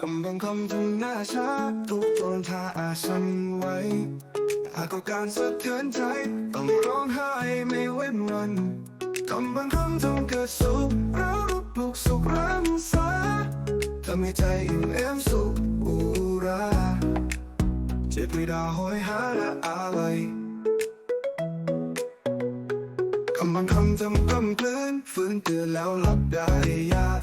คำบางคำทำหน้าช้าทุกตอนท่าอาฉันไว้หากการสะเทือนใจ ต้องร้องไห้ไม่เว้นวันคำบางคำทำเกิดสุขเรารุปลุกสุขรังสาทำให้ใจอิ่มเอมสุขอุราเจ็บไม่ได้หอยหาและอะไรคำบางคำจำกำเกลื่อนฟื้นเตือนแล้วหลับได้ยาก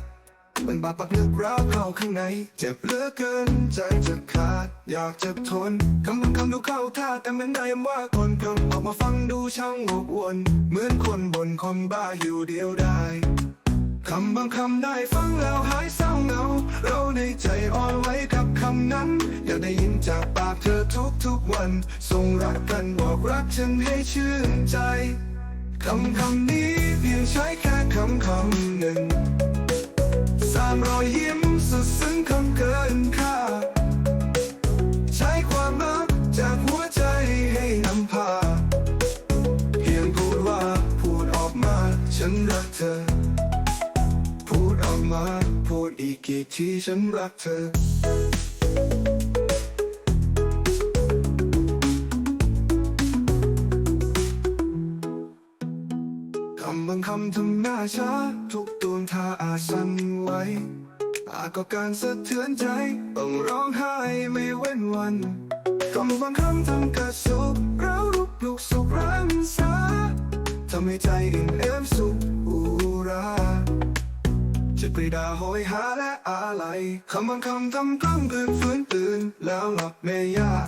มันบาดปักลึกร้าวเข้าข้างใน เจ็บเหลือเกินใจจะขาด อยากจะทนคำบางคำดูเข้าท่าแต่มันได้ยว่าคนคำออกมาฟังดูช่างอบอวน เหมือนคนบนคนบ้าอยู่เดียวได้คำบางคำได้ฟังแล้วหายเศร้าเหงา เราในใจอ่อนไว้กับคำนั้น อยากได้ยินจากปากเธอทุกทุกๆวัน ส่งรักกันบอกรักฉันให้ชื่นใจคำคำนี้เพียงใช้แค่คำคำหนึ่ง มา พูดอีกกี่ทีฉันรักเธอ คำบางคำทำหน้าช้า ทุกดวงท่าอาสันไว้อาก็การสะเทือนใจ ต้องร้องไห้ไม่เว้นวันคำบางคำทำกิดสุขเราลุกปลุกสุขรังสาทำให้ใจอิ่มเอมสุขอุรา จะปรีดาโหยหาและอะไรคำบางคำทำกล้องเกินฟื้นตื่น แล้วหลับไม่ยาก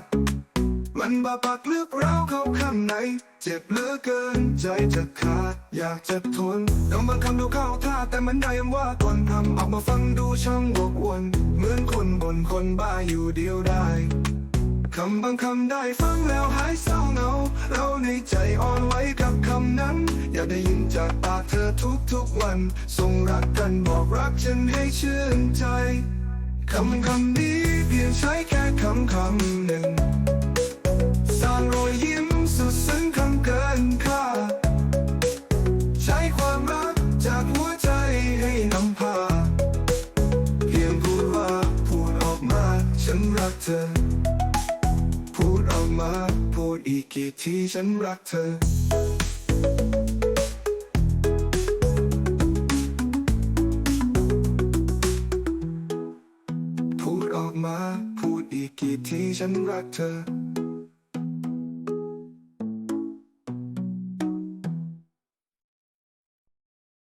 มันบาปักลึกเราเข้าข้างใน เจ็บเหลือเกินใจจะขาด อยากจะทนต้องบางคำดูเข้าท่าแต่มันได้ยำว่าตอนทำออกมาฟังดูช่างวกวนเหมือนคนบนคนบ้าอยู่เดียวได้คำบางคำได้ฟังแล้วหายเศร้าเหงา เราในใจอ่อนไหวกับคำนั้น อยากได้ยินจากปากเธอทุกทุกวัน ส่งรักกันบอกรักฉันให้ชื่นใจ คำคำนี้เพียงใช้แค่คำคำหนึ่ง สร้างรอยยิ้มสุดซึ้งคำเกินค่า ใช้ความรักจากหัวใจให้นำพา เพียงพูดว่าพูดออกมา ฉันรักเธอ พูดออกมา พูดอีกกี่ทีฉันรักเธอ ออกมา พูดอีกกี่ทีฉันรักเธอ